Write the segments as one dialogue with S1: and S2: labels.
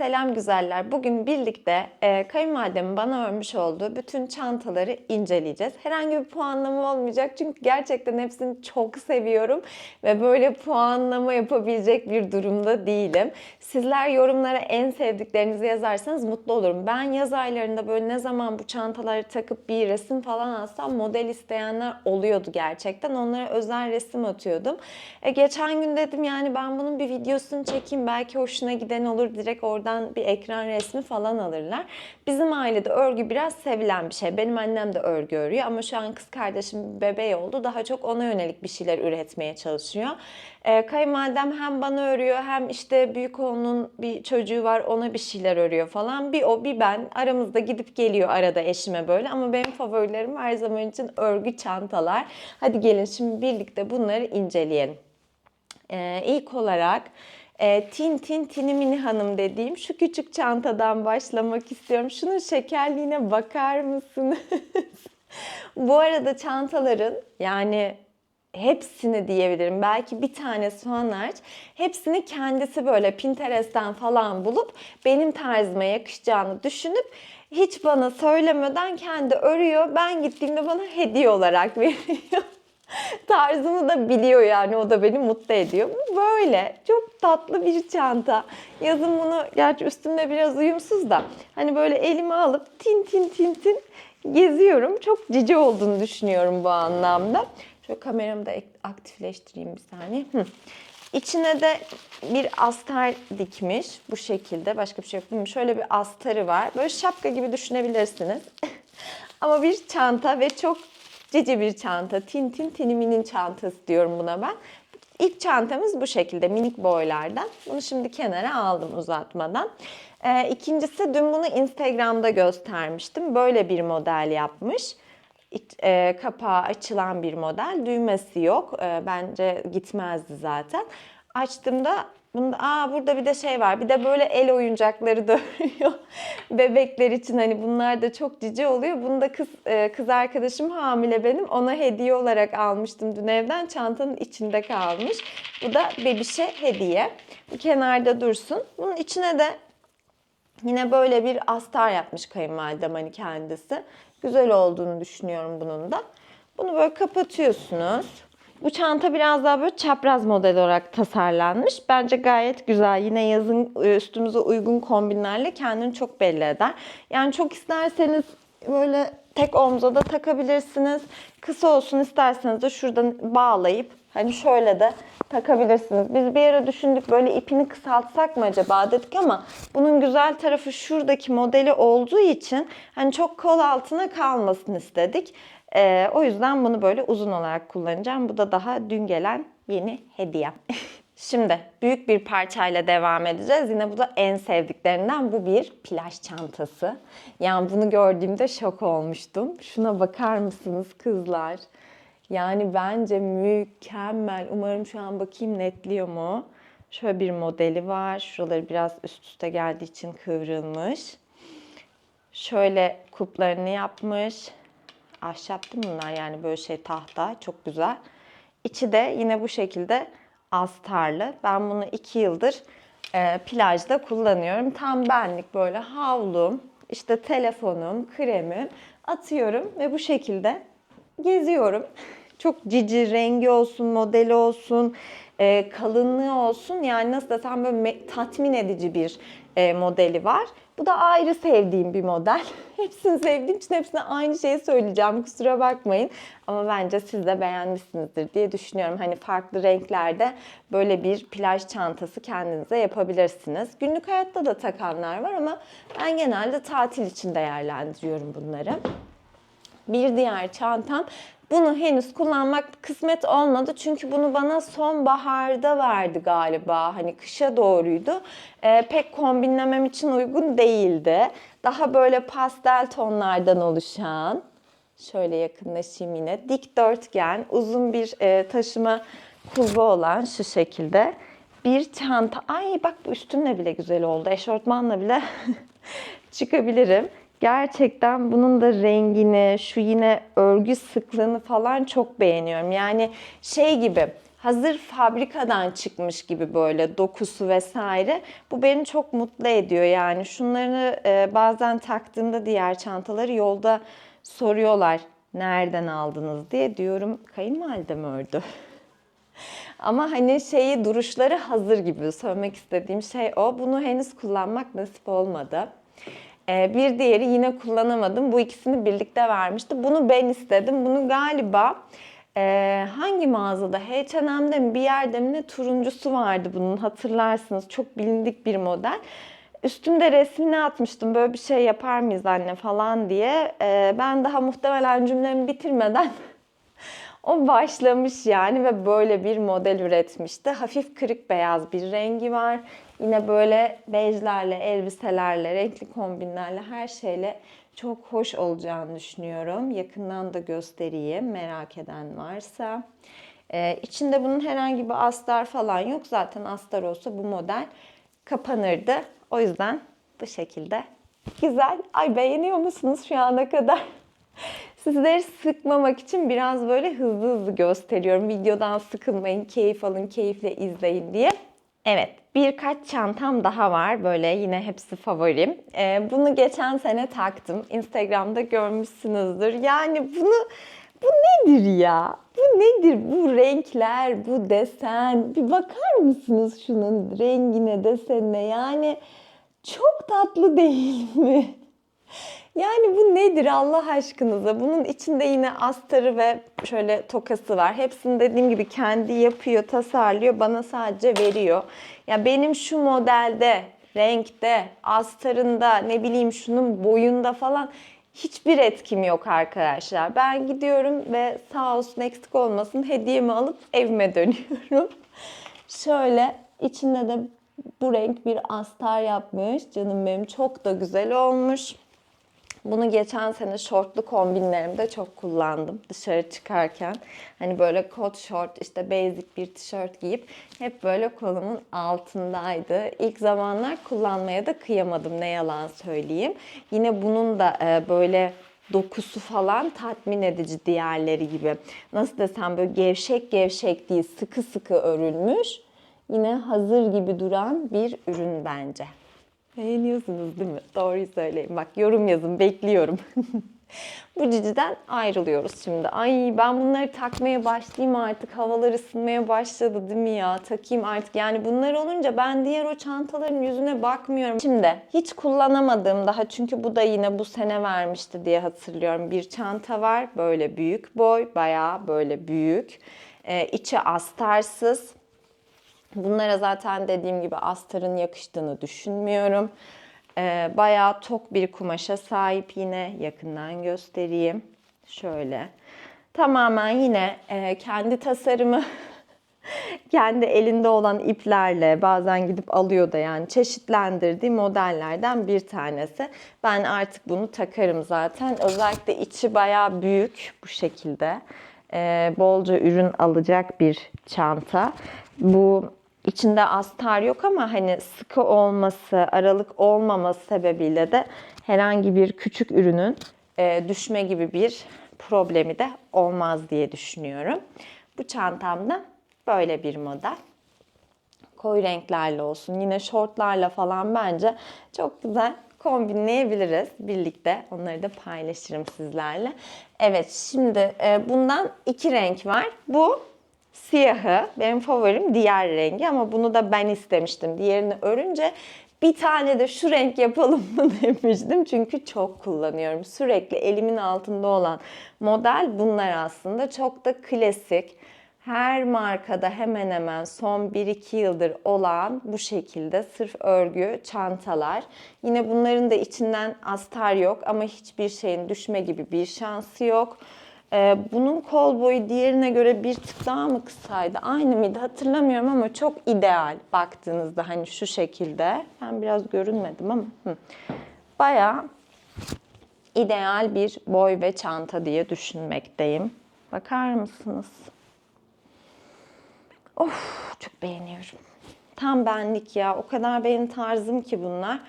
S1: Selam güzeller. Bugün birlikte e, kayınvalidemin bana örmüş olduğu bütün çantaları inceleyeceğiz. Herhangi bir puanlama olmayacak çünkü gerçekten hepsini çok seviyorum ve böyle puanlama yapabilecek bir durumda değilim. Sizler yorumlara en sevdiklerinizi yazarsanız mutlu olurum. Ben yaz aylarında böyle ne zaman bu çantaları takıp bir resim falan alsam model isteyenler oluyordu gerçekten. Onlara özel resim atıyordum. E, geçen gün dedim yani ben bunun bir videosunu çekeyim belki hoşuna giden olur direkt oradan bir ekran resmi falan alırlar. Bizim ailede örgü biraz sevilen bir şey. Benim annem de örgü örüyor ama şu an kız kardeşim bebeği oldu. Daha çok ona yönelik bir şeyler üretmeye çalışıyor. Ee, kayınvalidem hem bana örüyor hem işte büyük oğlunun bir çocuğu var ona bir şeyler örüyor falan. Bir o bir ben aramızda gidip geliyor arada eşime böyle ama benim favorilerim her zaman için örgü çantalar. Hadi gelin şimdi birlikte bunları inceleyelim. Ee, ilk olarak e, Tin Tin Tinimini Hanım dediğim şu küçük çantadan başlamak istiyorum. Şunun şekerliğine bakar mısınız? Bu arada çantaların yani hepsini diyebilirim. Belki bir tanesi falan hariç. Hepsini kendisi böyle Pinterest'ten falan bulup benim tarzıma yakışacağını düşünüp hiç bana söylemeden kendi örüyor. Ben gittiğimde bana hediye olarak veriyor. Tarzımı da biliyor yani o da beni mutlu ediyor. Bu böyle çok tatlı bir çanta. Yazın bunu gerçi üstümde biraz uyumsuz da hani böyle elime alıp tin tin tin tin geziyorum. Çok cici olduğunu düşünüyorum bu anlamda. Şöyle kameramı da aktifleştireyim bir saniye. Hı. İçine de bir astar dikmiş bu şekilde. Başka bir şey yok. Şöyle bir astarı var. Böyle şapka gibi düşünebilirsiniz. Ama bir çanta ve çok cici bir çanta. Tin tin tiniminin çantası diyorum buna ben. İlk çantamız bu şekilde minik boylardan. Bunu şimdi kenara aldım uzatmadan. Ee, ikincisi dün bunu Instagram'da göstermiştim. Böyle bir model yapmış. E, kapağı açılan bir model. Düğmesi yok. E, bence gitmezdi zaten. Açtığımda bunda aa burada bir de şey var. Bir de böyle el oyuncakları da örüyor. Bebekler için hani bunlar da çok cici oluyor. Bunu da kız e, kız arkadaşım hamile benim. Ona hediye olarak almıştım dün evden. Çantanın içinde kalmış. Bu da bebişe hediye. Bu kenarda dursun. Bunun içine de Yine böyle bir astar yapmış kayınvalidem hani kendisi. Güzel olduğunu düşünüyorum bunun da. Bunu böyle kapatıyorsunuz. Bu çanta biraz daha böyle çapraz model olarak tasarlanmış. Bence gayet güzel. Yine yazın e, üstümüze uygun kombinlerle kendini çok belli eder. Yani çok isterseniz böyle tek omza da takabilirsiniz. Kısa olsun isterseniz de şuradan bağlayıp hani şöyle de takabilirsiniz. Biz bir ara düşündük böyle ipini kısaltsak mı acaba dedik ama bunun güzel tarafı şuradaki modeli olduğu için hani çok kol altına kalmasın istedik. Ee, o yüzden bunu böyle uzun olarak kullanacağım. Bu da daha dün gelen yeni hediyem. Şimdi büyük bir parçayla devam edeceğiz. Yine bu da en sevdiklerinden bu bir plaj çantası. Yani bunu gördüğümde şok olmuştum. Şuna bakar mısınız kızlar? Yani bence mükemmel. Umarım şu an bakayım netliyor mu? Şöyle bir modeli var. Şuraları biraz üst üste geldiği için kıvrılmış. Şöyle kuplarını yapmış. Ahşap değil mi bunlar yani böyle şey tahta. Çok güzel. İçi de yine bu şekilde astarlı. Ben bunu iki yıldır e, plajda kullanıyorum. Tam benlik böyle havlum, işte telefonum, kremim atıyorum ve bu şekilde geziyorum. Çok cici rengi olsun, modeli olsun, e, kalınlığı olsun. Yani nasıl desem böyle tatmin edici bir e, modeli var. Bu da ayrı sevdiğim bir model. Hepsini sevdiğim için hepsine aynı şeyi söyleyeceğim. Kusura bakmayın. Ama bence siz de beğenmişsinizdir diye düşünüyorum. Hani farklı renklerde böyle bir plaj çantası kendinize yapabilirsiniz. Günlük hayatta da takanlar var ama ben genelde tatil için değerlendiriyorum bunları. Bir diğer çantam. Bunu henüz kullanmak kısmet olmadı çünkü bunu bana sonbaharda verdi galiba. Hani kışa doğruydu. Ee, pek kombinlemem için uygun değildi. Daha böyle pastel tonlardan oluşan, şöyle yakınlaşayım yine, dikdörtgen, uzun bir e, taşıma kulbu olan şu şekilde bir çanta. Ay bak bu üstümle bile güzel oldu. Eşortmanla bile çıkabilirim. Gerçekten bunun da rengini, şu yine örgü sıklığını falan çok beğeniyorum. Yani şey gibi hazır fabrikadan çıkmış gibi böyle dokusu vesaire. Bu beni çok mutlu ediyor yani. Şunları e, bazen taktığımda diğer çantaları yolda soruyorlar nereden aldınız diye diyorum kayınvalidem ördü. Ama hani şeyi duruşları hazır gibi söylemek istediğim şey o. Bunu henüz kullanmak nasip olmadı. Ee, bir diğeri yine kullanamadım. Bu ikisini birlikte vermişti. Bunu ben istedim. Bunu galiba e, hangi mağazada? H&M'de mi bir yerde mi ne turuncusu vardı bunun hatırlarsınız. Çok bilindik bir model. Üstünde resmini atmıştım böyle bir şey yapar mıyız anne falan diye. Ee, ben daha muhtemelen cümlemi bitirmeden o başlamış yani ve böyle bir model üretmişti. Hafif kırık beyaz bir rengi var. Yine böyle bejlerle, elbiselerle, renkli kombinlerle her şeyle çok hoş olacağını düşünüyorum. Yakından da göstereyim merak eden varsa. Ee, içinde bunun herhangi bir astar falan yok. Zaten astar olsa bu model kapanırdı. O yüzden bu şekilde. Güzel. Ay beğeniyor musunuz şu ana kadar? Sizleri sıkmamak için biraz böyle hızlı hızlı gösteriyorum. Videodan sıkılmayın, keyif alın, keyifle izleyin diye. Evet, birkaç çantam daha var. Böyle yine hepsi favorim. Ee, bunu geçen sene taktım. Instagram'da görmüşsünüzdür. Yani bunu bu nedir ya? Bu nedir? Bu renkler, bu desen. Bir bakar mısınız şunun rengine, desenine? Yani çok tatlı değil mi? Yani bu nedir Allah aşkınıza? Bunun içinde yine astarı ve şöyle tokası var. Hepsini dediğim gibi kendi yapıyor, tasarlıyor, bana sadece veriyor. Ya benim şu modelde, renkte, astarında, ne bileyim şunun boyunda falan hiçbir etkim yok arkadaşlar. Ben gidiyorum ve sağ olsun eksik olmasın hediyemi alıp evime dönüyorum. Şöyle içinde de bu renk bir astar yapmış. Canım benim çok da güzel olmuş. Bunu geçen sene şortlu kombinlerimde çok kullandım dışarı çıkarken. Hani böyle kot şort işte basic bir tişört giyip hep böyle kolumun altındaydı. İlk zamanlar kullanmaya da kıyamadım ne yalan söyleyeyim. Yine bunun da e, böyle dokusu falan tatmin edici diğerleri gibi. Nasıl desem böyle gevşek gevşek değil sıkı sıkı örülmüş. Yine hazır gibi duran bir ürün bence. Beğeniyorsunuz değil mi? Doğruyu söyleyin. Bak yorum yazın bekliyorum. Bu ciciden ayrılıyoruz şimdi. Ay ben bunları takmaya başlayayım artık. Havalar ısınmaya başladı değil mi ya? Takayım artık. Yani bunlar olunca ben diğer o çantaların yüzüne bakmıyorum. Şimdi hiç kullanamadığım daha çünkü bu da yine bu sene vermişti diye hatırlıyorum. Bir çanta var. Böyle büyük boy. Bayağı böyle büyük. Ee, içi astarsız. Bunlara zaten dediğim gibi astarın yakıştığını düşünmüyorum. Ee, bayağı tok bir kumaşa sahip yine yakından göstereyim. Şöyle. Tamamen yine e, kendi tasarımı kendi elinde olan iplerle bazen gidip alıyor da yani çeşitlendirdiği modellerden bir tanesi. Ben artık bunu takarım zaten. Özellikle içi bayağı büyük bu şekilde. Ee, bolca ürün alacak bir çanta. Bu içinde astar yok ama hani sıkı olması, aralık olmaması sebebiyle de herhangi bir küçük ürünün e, düşme gibi bir problemi de olmaz diye düşünüyorum. Bu çantamda böyle bir model. Koyu renklerle olsun, yine şortlarla falan bence çok güzel kombinleyebiliriz birlikte. Onları da paylaşırım sizlerle. Evet şimdi e, bundan iki renk var. Bu siyahı benim favorim diğer rengi ama bunu da ben istemiştim. Diğerini örünce bir tane de şu renk yapalım mı demiştim. Çünkü çok kullanıyorum. Sürekli elimin altında olan model bunlar aslında. Çok da klasik. Her markada hemen hemen son 1-2 yıldır olan bu şekilde sırf örgü çantalar. Yine bunların da içinden astar yok ama hiçbir şeyin düşme gibi bir şansı yok. Ee, bunun kol boyu diğerine göre bir tık daha mı kısaydı? Aynı mıydı hatırlamıyorum ama çok ideal baktığınızda hani şu şekilde. Ben biraz görünmedim ama hı. bayağı ideal bir boy ve çanta diye düşünmekteyim. Bakar mısınız? Of çok beğeniyorum. Tam benlik ya. O kadar benim tarzım ki bunlar.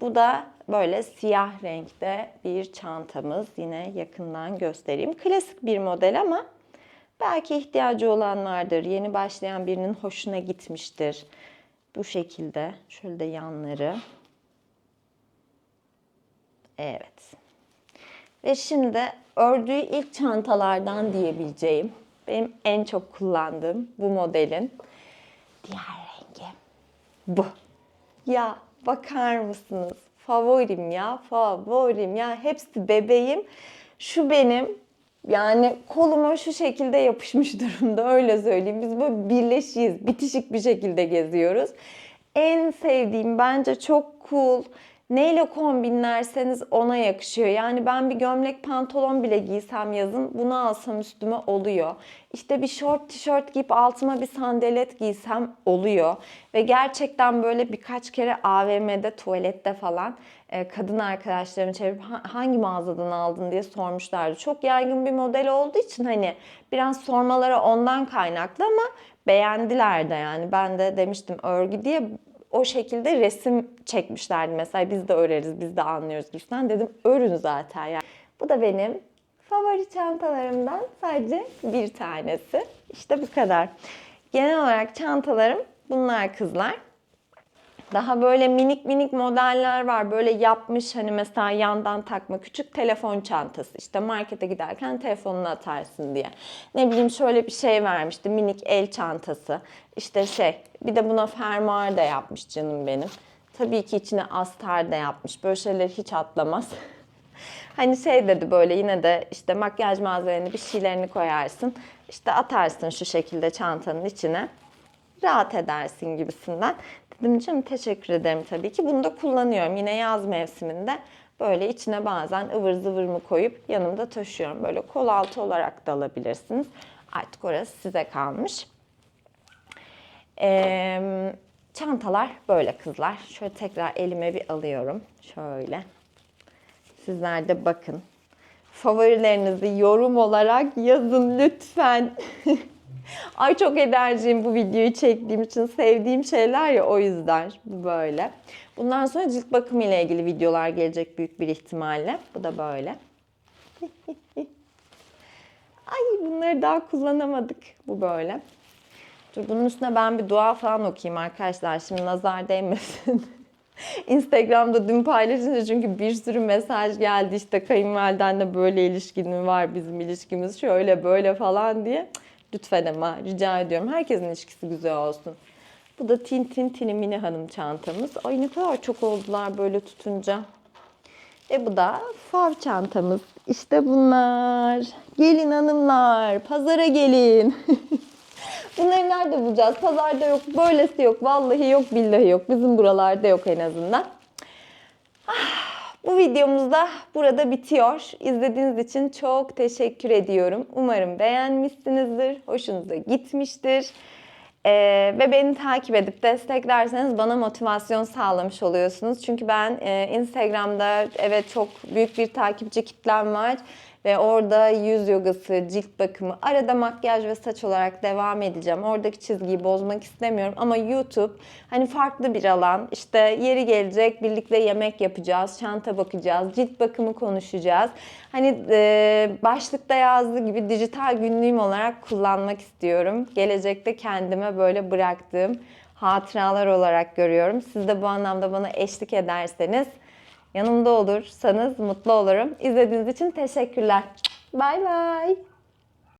S1: Bu da böyle siyah renkte bir çantamız. Yine yakından göstereyim. Klasik bir model ama Belki ihtiyacı olan vardır. Yeni başlayan birinin hoşuna gitmiştir. Bu şekilde. Şöyle de yanları. Evet. Ve şimdi ördüğü ilk çantalardan diyebileceğim, benim en çok kullandığım bu modelin diğer rengi bu. Ya bakar mısınız? Favorim ya, favorim ya. Hepsi bebeğim. Şu benim yani koluma şu şekilde yapışmış durumda öyle söyleyeyim. Biz böyle birleşiyiz. Bitişik bir şekilde geziyoruz. En sevdiğim bence çok cool. Neyle kombinlerseniz ona yakışıyor. Yani ben bir gömlek pantolon bile giysem yazın bunu alsam üstüme oluyor. İşte bir short tişört giyip altıma bir sandalet giysem oluyor. Ve gerçekten böyle birkaç kere AVM'de, tuvalette falan e, kadın arkadaşlarımı çevirip "Ha- hangi mağazadan aldın diye sormuşlardı. Çok yaygın bir model olduğu için hani biraz sormaları ondan kaynaklı ama beğendiler de yani. Ben de demiştim örgü diye o şekilde resim çekmişlerdi. Mesela biz de öreriz, biz de anlıyoruz gibisinden. Dedim örün zaten yani. Bu da benim favori çantalarımdan sadece bir tanesi. İşte bu kadar. Genel olarak çantalarım bunlar kızlar. Daha böyle minik minik modeller var. Böyle yapmış hani mesela yandan takma küçük telefon çantası. İşte markete giderken telefonunu atarsın diye. Ne bileyim şöyle bir şey vermişti. Minik el çantası. İşte şey bir de buna fermuar da yapmış canım benim. Tabii ki içine astar da yapmış. Böyle şeyleri hiç atlamaz. Hani şey dedi böyle yine de işte makyaj malzemeni bir şeylerini koyarsın. İşte atarsın şu şekilde çantanın içine. Rahat edersin gibisinden. Dedim canım teşekkür ederim tabii ki. Bunu da kullanıyorum. Yine yaz mevsiminde böyle içine bazen ıvır zıvırımı koyup yanımda taşıyorum. Böyle kol altı olarak da alabilirsiniz. Artık orası size kalmış. Ee, çantalar böyle kızlar. Şöyle tekrar elime bir alıyorum. Şöyle. Sizler de bakın. Favorilerinizi yorum olarak yazın lütfen. Ay çok enerjiyim bu videoyu çektiğim için. Sevdiğim şeyler ya o yüzden. Bu böyle. Bundan sonra cilt bakımı ile ilgili videolar gelecek büyük bir ihtimalle. Bu da böyle. Ay bunları daha kullanamadık. Bu böyle. Dur bunun üstüne ben bir dua falan okuyayım arkadaşlar. Şimdi nazar değmesin. Instagram'da dün paylaşınca çünkü bir sürü mesaj geldi işte kayınvalidenle böyle ilişkin var bizim ilişkimiz şöyle böyle falan diye. Lütfen ama rica ediyorum herkesin ilişkisi güzel olsun. Bu da Tintin Tini Mini Hanım çantamız. Ay ne kadar çok oldular böyle tutunca. Ve bu da fav çantamız. İşte bunlar. Gelin hanımlar, pazara gelin. Bunları nerede bulacağız? Pazarda yok, böylesi yok, vallahi yok, billahi yok. Bizim buralarda yok en azından. Ah, videomuz da burada bitiyor. İzlediğiniz için çok teşekkür ediyorum. Umarım beğenmişsinizdir, hoşunuza gitmiştir. Ee, ve beni takip edip desteklerseniz bana motivasyon sağlamış oluyorsunuz. Çünkü ben e, Instagram'da evet çok büyük bir takipçi kitlem var ve orada yüz yogası, cilt bakımı, arada makyaj ve saç olarak devam edeceğim. Oradaki çizgiyi bozmak istemiyorum ama YouTube hani farklı bir alan. İşte yeri gelecek birlikte yemek yapacağız, çanta bakacağız, cilt bakımı konuşacağız. Hani e, başlıkta yazdığı gibi dijital günlüğüm olarak kullanmak istiyorum. Gelecekte kendime böyle bıraktığım hatıralar olarak görüyorum. Siz de bu anlamda bana eşlik ederseniz yanımda olursanız mutlu olurum. İzlediğiniz için teşekkürler. Bay bay.